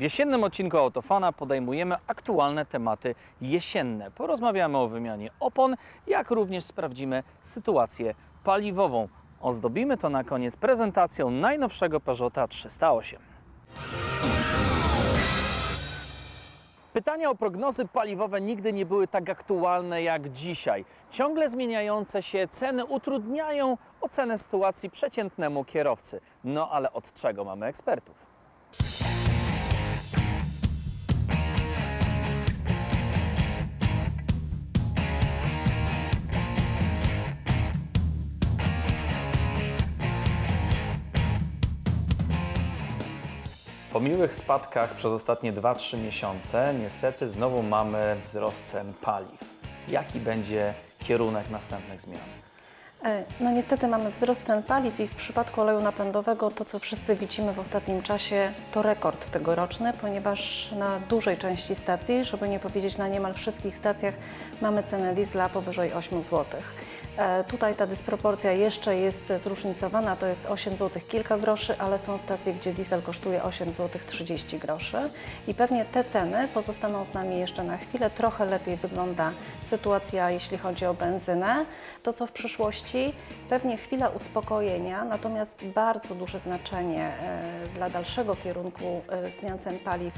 W jesiennym odcinku Autofana podejmujemy aktualne tematy jesienne. Porozmawiamy o wymianie opon, jak również sprawdzimy sytuację paliwową. Ozdobimy to na koniec prezentacją najnowszego Peugeota 308. Pytania o prognozy paliwowe nigdy nie były tak aktualne jak dzisiaj. Ciągle zmieniające się ceny utrudniają ocenę sytuacji przeciętnemu kierowcy. No ale od czego mamy ekspertów? Po miłych spadkach przez ostatnie 2-3 miesiące niestety znowu mamy wzrost cen paliw. Jaki będzie kierunek następnych zmian? E, No niestety mamy wzrost cen paliw i w przypadku oleju napędowego to, co wszyscy widzimy w ostatnim czasie, to rekord tegoroczny, ponieważ na dużej części stacji, żeby nie powiedzieć na niemal wszystkich stacjach, mamy cenę diesla powyżej 8 zł. E, Tutaj ta dysproporcja jeszcze jest zróżnicowana, to jest 8 zł kilka groszy, ale są stacje, gdzie diesel kosztuje 8 zł 30 groszy i pewnie te ceny pozostaną z nami jeszcze na chwilę. Trochę lepiej wygląda sytuacja, jeśli chodzi o benzynę. To, co w przyszłości, pewnie chwila uspokojenia, natomiast bardzo duże znaczenie e, dla dalszego kierunku e, zmian cen paliw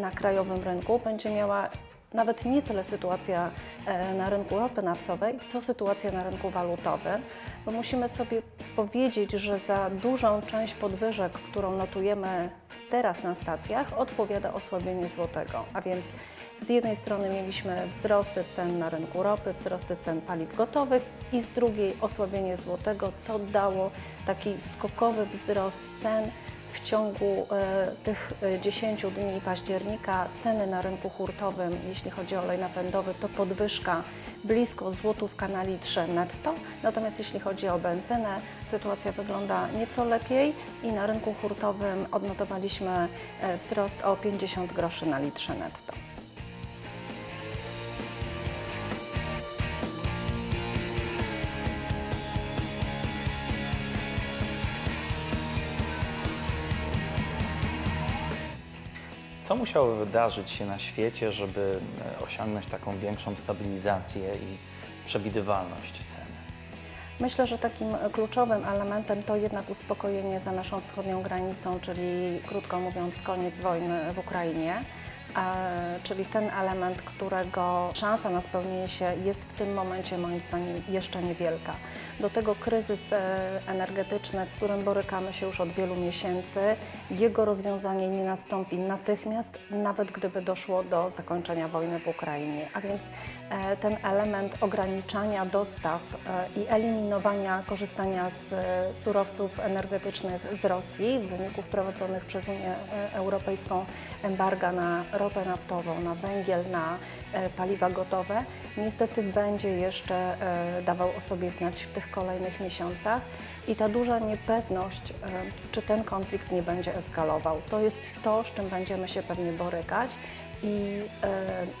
na krajowym rynku będzie miała nawet nie tyle sytuacja e, na rynku ropy naftowej, co sytuacja na rynku walutowym, bo musimy sobie powiedzieć, że za dużą część podwyżek, którą notujemy teraz na stacjach, odpowiada osłabienie złotego. A więc z jednej strony mieliśmy wzrosty cen na rynku ropy, wzrosty cen paliw gotowych i z drugiej osłabienie złotego, co dało taki skokowy wzrost cen w ciągu e, tych e, 10 dni października ceny na rynku hurtowym, jeśli chodzi o olej napędowy, to podwyżka blisko złotówka na litrze netto. Natomiast jeśli chodzi o benzynę, sytuacja wygląda nieco lepiej i na rynku hurtowym odnotowaliśmy e, wzrost o 50 groszy na litrze netto. Co musiało wydarzyć się na świecie, żeby e, osiągnąć taką większą stabilizację i przewidywalność ceny? Myślę, że takim kluczowym elementem to jednak uspokojenie za naszą wschodnią granicą, czyli krótko mówiąc koniec wojny w Ukrainie. E, czyli ten element, którego szansa na spełnienie się jest w tym momencie moim zdaniem jeszcze niewielka. Do tego kryzys e, energetyczny, z którym borykamy się już od wielu miesięcy, jego rozwiązanie nie nastąpi natychmiast, nawet gdyby doszło do zakończenia wojny w Ukrainie. A więc e, ten element ograniczania dostaw e, i eliminowania korzystania z surowców energetycznych z Rosji w wyniku wprowadzonych przez Unię Europejską embarga na ropę naftową, na węgiel, na paliwa gotowe, niestety będzie jeszcze e, dawał o sobie znać w tych kolejnych miesiącach i ta duża niepewność, e, czy ten konflikt nie będzie eskalował. To jest to, z czym będziemy się pewnie borykać. I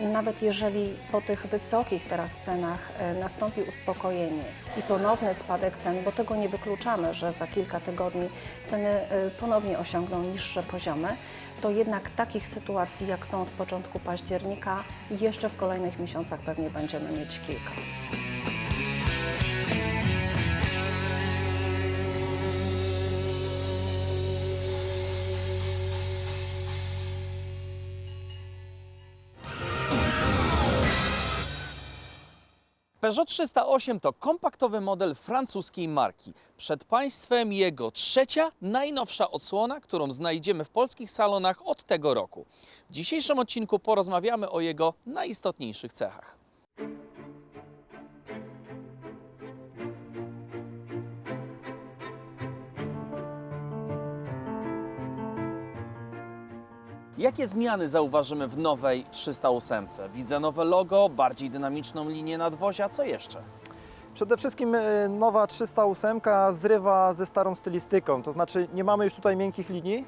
e, nawet jeżeli po tych wysokich teraz cenach e, nastąpi uspokojenie i ponowny spadek cen, bo tego nie wykluczamy, że za kilka tygodni ceny e, ponownie osiągną niższe poziomy, to jednak takich sytuacji jak tą z początku października jeszcze w kolejnych miesiącach pewnie będziemy mieć kilka. Peugeot 308 to kompaktowy model francuskiej marki. Przed Państwem jego trzecia, najnowsza odsłona, którą znajdziemy w polskich salonach od tego roku. W dzisiejszym odcinku porozmawiamy o jego najistotniejszych cechach. Jakie zmiany zauważymy w nowej 308? Widzę nowe logo, bardziej dynamiczną linię nadwozia, co jeszcze? Przede wszystkim e, nowa 308 zrywa ze starą stylistyką, to znaczy nie mamy już tutaj miękkich linii.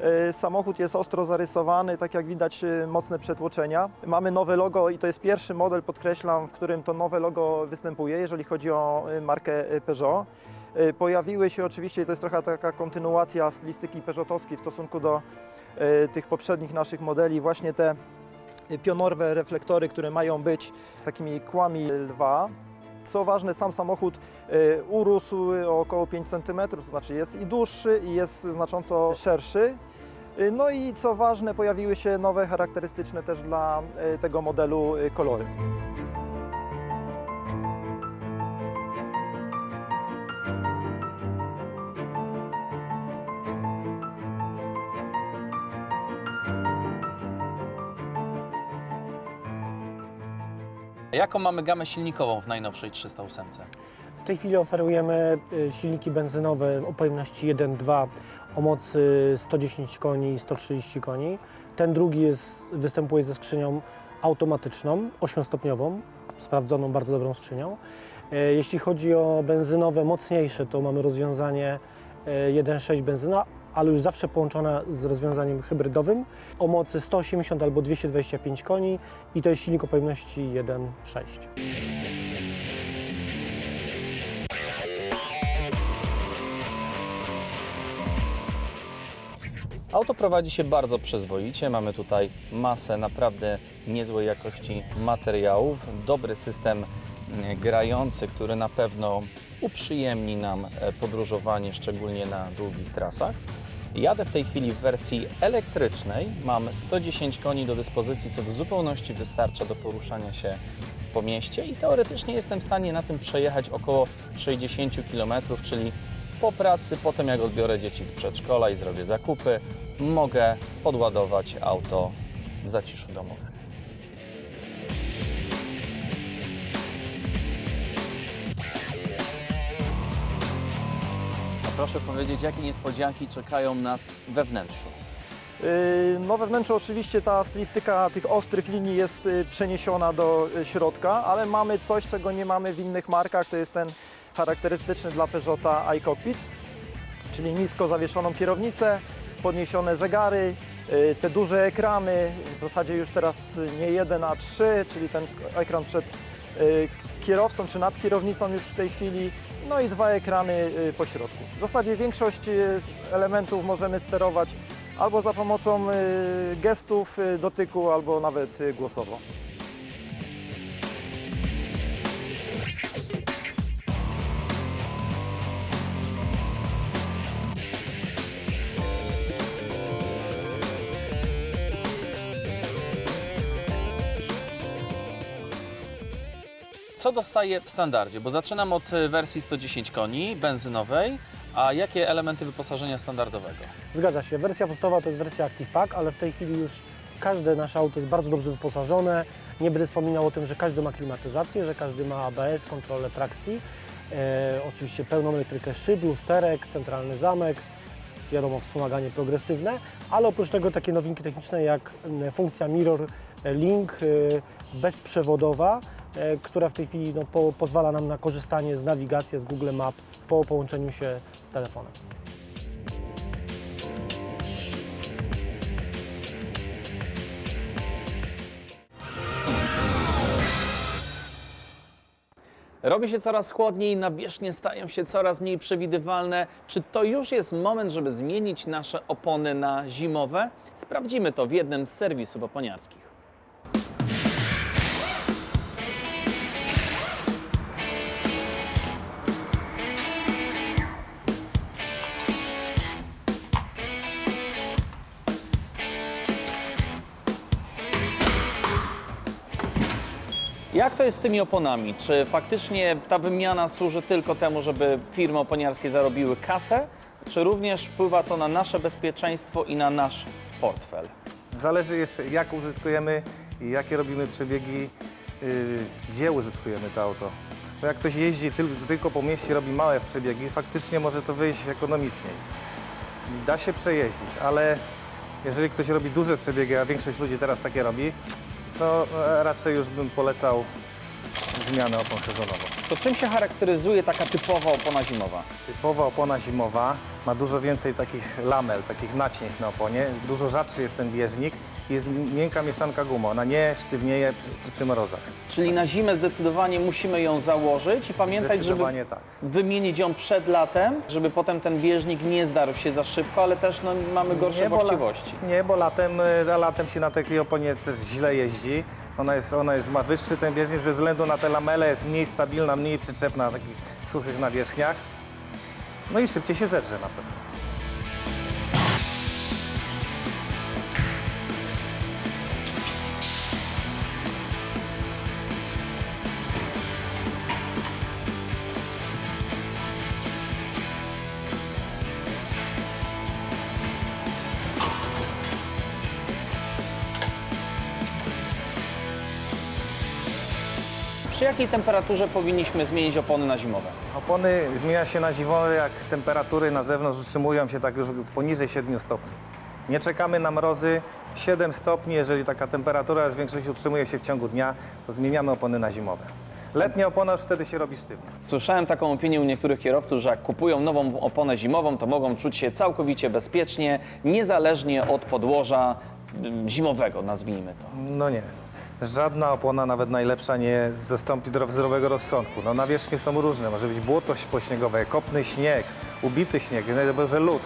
E, Samochód jest ostro zarysowany, tak jak widać e, mocne przetłoczenia. Mamy nowe logo i to jest pierwszy model, podkreślam, w którym to nowe logo występuje, jeżeli chodzi o markę Peugeot. Pojawiły się oczywiście, to jest trochę taka kontynuacja stylistyki Peugeotowskiej w stosunku do tych poprzednich naszych modeli, właśnie te pionowe reflektory, które mają być takimi kłami lwa. Co ważne, sam samochód y, urósł o około 5 cm, to znaczy jest i dłuższy i jest znacząco szerszy. Y, No i co ważne, pojawiły się nowe, charakterystyczne też dla tego modelu kolory. Jaką mamy gamę silnikową w najnowszej 308? W tej chwili oferujemy y, silniki benzynowe o pojemności 1.2 o mocy 110 koni i 130 koni. Ten drugi jest, występuje ze skrzynią automatyczną, 8-stopniową, sprawdzoną, bardzo dobrą skrzynią. E, Jeśli chodzi o benzynowe mocniejsze, to mamy rozwiązanie e, 1.6 benzyna, ale już zawsze połączona z rozwiązaniem hybrydowym o mocy 180 albo 225 koni i to jest silnik o pojemności 1.6. Auto prowadzi się bardzo przyzwoicie. Mamy tutaj masę naprawdę niezłej jakości materiałów, dobry system grający, który na pewno uprzyjemni nam e, podróżowanie, szczególnie na długich trasach. Jadę w tej chwili w wersji elektrycznej. Mam 110 koni do dyspozycji, co w zupełności wystarcza do poruszania się po mieście i teoretycznie jestem w stanie na tym przejechać około 60 km, czyli po pracy, potem jak odbiorę dzieci z przedszkola i zrobię zakupy, mogę podładować auto w zaciszu domowym. Proszę powiedzieć, jakie niespodzianki czekają nas we wnętrzu? Yy, No we wnętrzu oczywiście ta stylistyka tych ostrych linii jest y, przeniesiona do y, środka, ale mamy coś, czego nie mamy w innych markach, to jest ten charakterystyczny dla Peugeota iCockpit, czyli nisko zawieszoną kierownicę, podniesione zegary, y, te duże ekrany, w zasadzie już teraz nie jeden, a trzy, czyli ten ekran przed kierowcą czy nad kierownicą już w tej chwili, no i dwa ekrany y, po środku. W zasadzie większość y, elementów możemy sterować albo za pomocą y, gestów y, dotyku, albo nawet y, głosowo. Co dostaję w standardzie? Bo zaczynam od y, wersji 110 koni benzynowej, a jakie elementy wyposażenia standardowego? Zgadza się. Wersja podstawowa to jest wersja Active Pack, ale w tej chwili już każde nasze auto jest bardzo dobrze wyposażone. Nie będę wspominał o tym, że każdy ma klimatyzację, że każdy ma ABS, kontrolę trakcji. E, oczywiście pełną elektrykę szyb, lusterek, centralny zamek, wiadomo wspomaganie progresywne, ale oprócz tego takie nowinki techniczne jak funkcja Mirror Link e, bezprzewodowa, która w tej chwili no, po, pozwala nam na korzystanie z nawigacji, z Google Maps po połączeniu się z telefonem. Robi się coraz chłodniej, nawierzchnie stają się coraz mniej przewidywalne. Czy to już jest moment, żeby zmienić nasze opony na zimowe? Sprawdzimy to w jednym z serwisów oponiarskich. Jak to jest z tymi oponami? Czy faktycznie ta wymiana służy tylko temu, żeby firmy oponiarskie zarobiły kasę, czy również wpływa to na nasze bezpieczeństwo i na nasz portfel? Zależy jeszcze jak użytkujemy i jakie robimy przebiegi, yy, gdzie użytkujemy to auto. Bo jak ktoś jeździ tyl- tylko po mieście, robi małe przebiegi, faktycznie może to wyjść ekonomiczniej. Da się przejeździć, ale jeżeli ktoś robi duże przebiegi, a większość ludzi teraz takie robi, to e, raczej już bym polecał zmianę opon sezonową. To czym się charakteryzuje taka typowa opona zimowa? Typowa opona zimowa ma dużo więcej takich lamel, takich nacięć na oponie, dużo rzadszy jest ten bieżnik i jest miękka mieszanka gumy, ona nie sztywnieje przy, przy, mrozach. Czyli na zimę zdecydowanie musimy ją założyć i pamiętać, żeby Zdecydowanie tak. wymienić ją przed latem, żeby potem ten bieżnik nie zdarł się za szybko, ale też no, mamy gorsze bo la- właściwości. Nie, bo latem, y, latem się na takiej oponie też źle jeździ. Ona jest, ona jest, ma wyższy ten bieżnik ze względu na te lamele, jest mniej stabilna, mniej przyczepna na takich suchych nawierzchniach. No i szybciej się zedrze na pewno. Przy jakiej temperaturze powinniśmy zmienić opony na zimowe? Opony zmienia się na zimowe, jak temperatury na zewnątrz utrzymują się tak już poniżej 7 stopni. Nie czekamy na mrozy. 7 stopni, jeżeli taka temperatura już w większości utrzymuje się w ciągu dnia, to zmieniamy opony na zimowe. Letnia opona już wtedy się robi sztywna. Słyszałem taką opinię u niektórych kierowców, że jak kupują nową oponę zimową, to mogą czuć się całkowicie bezpiecznie, niezależnie od podłoża ym, zimowego, nazwijmy to. No nie. Żadna opona, nawet najlepsza, nie zastąpi dro- zdrowego rozsądku. No nawierzchnie są różne. Może być błoto pośniegowe, kopny śnieg, ubity śnieg, najbardziej lód.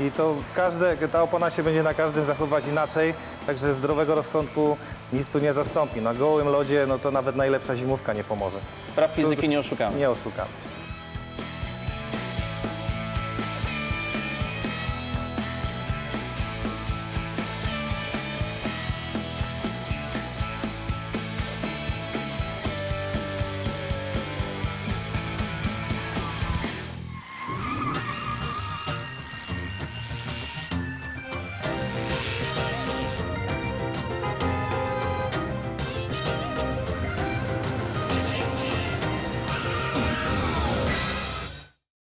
I to każde, ta opona się będzie na każdym zachowywać inaczej, także zdrowego rozsądku nic tu nie zastąpi. Na gołym lodzie no to nawet najlepsza zimówka nie pomoże. Praw fizyki nie oszukamy. Nie oszukamy.